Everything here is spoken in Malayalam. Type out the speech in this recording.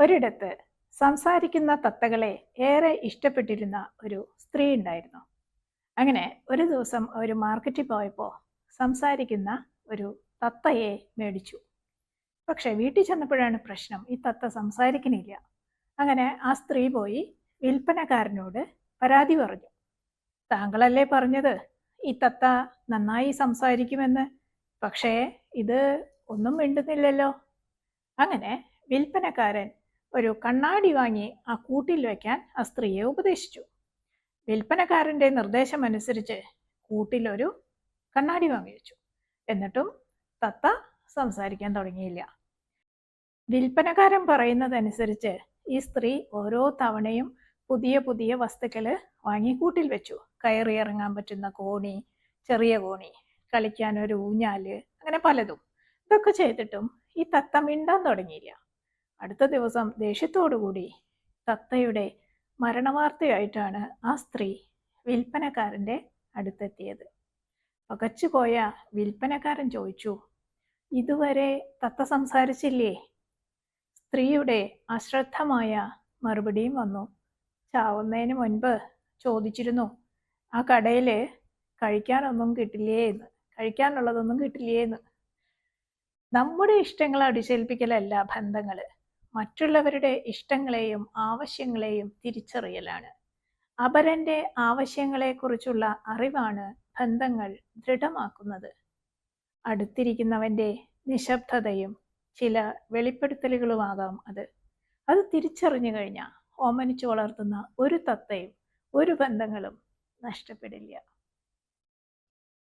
ഒരിടത്ത് സംസാരിക്കുന്ന തത്തകളെ ഏറെ ഇഷ്ടപ്പെട്ടിരുന്ന ഒരു സ്ത്രീ ഉണ്ടായിരുന്നു. അങ്ങനെ ഒരു ദിവസം ഒരു മാർക്കറ്റിൽ പോയപ്പോൾ സംസാരിക്കുന്ന ഒരു തത്തയെ മേടിച്ചു. പക്ഷെ വീട്ടിൽ ചെന്നപ്പോഴാണ് പ്രശ്നം ഈ തത്ത സംസാരിക്കുന്നില്ല അങ്ങനെ ആ സ്ത്രീ പോയി വിൽപ്പനക്കാരനോട് പരാതി പറഞ്ഞു. താങ്കളല്ലേ പറഞ്ഞത് ഈ തത്ത നന്നായി സംസാരിക്കുമെന്ന്? പക്ഷേ ഇത് ഒന്നും മിണ്ടുന്നില്ലല്ലോ. അങ്ങനെ വിൽപ്പനക്കാരൻ ഒരു കണ്ണാടി വാങ്ങി ആ കൂട്ടിൽ വയ്ക്കാൻ ആ സ്ത്രീയെ ഉപദേശിച്ചു. വിൽപ്പനക്കാരന്റെ നിർദ്ദേശമനുസരിച്ച് കൂട്ടിലൊരു കണ്ണാടി വാങ്ങി വെച്ചു. എന്നിട്ടും തത്ത സംസാരിക്കാൻ തുടങ്ങിയില്ല. വിൽപ്പനക്കാരൻ പറയുന്നതനുസരിച്ച് ഈ സ്ത്രീ ഓരോ തവണയും പുതിയ പുതിയ വസ്തുക്കൾ വാങ്ങി കൂട്ടിൽ വെച്ചു. കയറി ഇറങ്ങാൻ പറ്റുന്ന കോണി ചെറിയ കോണി കളിക്കാൻ ഒരു ഊഞ്ഞാൽ അങ്ങനെ പലതും. ഇതൊക്കെ ചെയ്തിട്ടും ഈ തത്ത മിണ്ടാൻ തുടങ്ങിയില്ല. അടുത്ത ദിവസം ദേഷ്യത്തോടുകൂടി തത്തയുടെ മരണവാർത്തയായിട്ടാണ് ആ സ്ത്രീ വിൽപ്പനക്കാരന്റെ അടുത്തെത്തിയത്. പകച്ചുപോയ വിൽപ്പനക്കാരൻ ചോദിച്ചു ഇതുവരെ തത്ത സംസാരിച്ചില്ലേ? സ്ത്രീയുടെ അശ്രദ്ധമായ മറുപടിയും വന്നു. ചാവുന്നതിന് മുൻപ് ചോദിച്ചിരുന്നു ആ കടയിൽ കഴിക്കാനൊന്നും കിട്ടില്ലേ എന്ന്? കഴിക്കാനുള്ളതൊന്നും കിട്ടില്ലേ എന്ന്? നമ്മുടെ ഇഷ്ടങ്ങളെ അടിച്ചേൽപ്പിക്കലല്ല ബന്ധങ്ങൾ മറ്റുള്ളവരുടെ ഇഷ്ടങ്ങളെയും ആവശ്യങ്ങളെയും തിരിച്ചറിയലാണ്. അപരന്റെ ആവശ്യങ്ങളെക്കുറിച്ചുള്ള അറിവാണ് ബന്ധങ്ങൾ ദൃഢമാക്കുന്നത്. അടുത്തിരിക്കുന്നവന്റെ നിശബ്ദതയും ചില വെളിപ്പെടുത്തലുകളുമാകാം അത്. അത് തിരിച്ചറിഞ്ഞു കഴിഞ്ഞാൽ ഓമനിച്ചു വളർത്തുന്ന ഒരു തത്തയും ഒരു ബന്ധങ്ങളും നഷ്ടപ്പെടില്ല.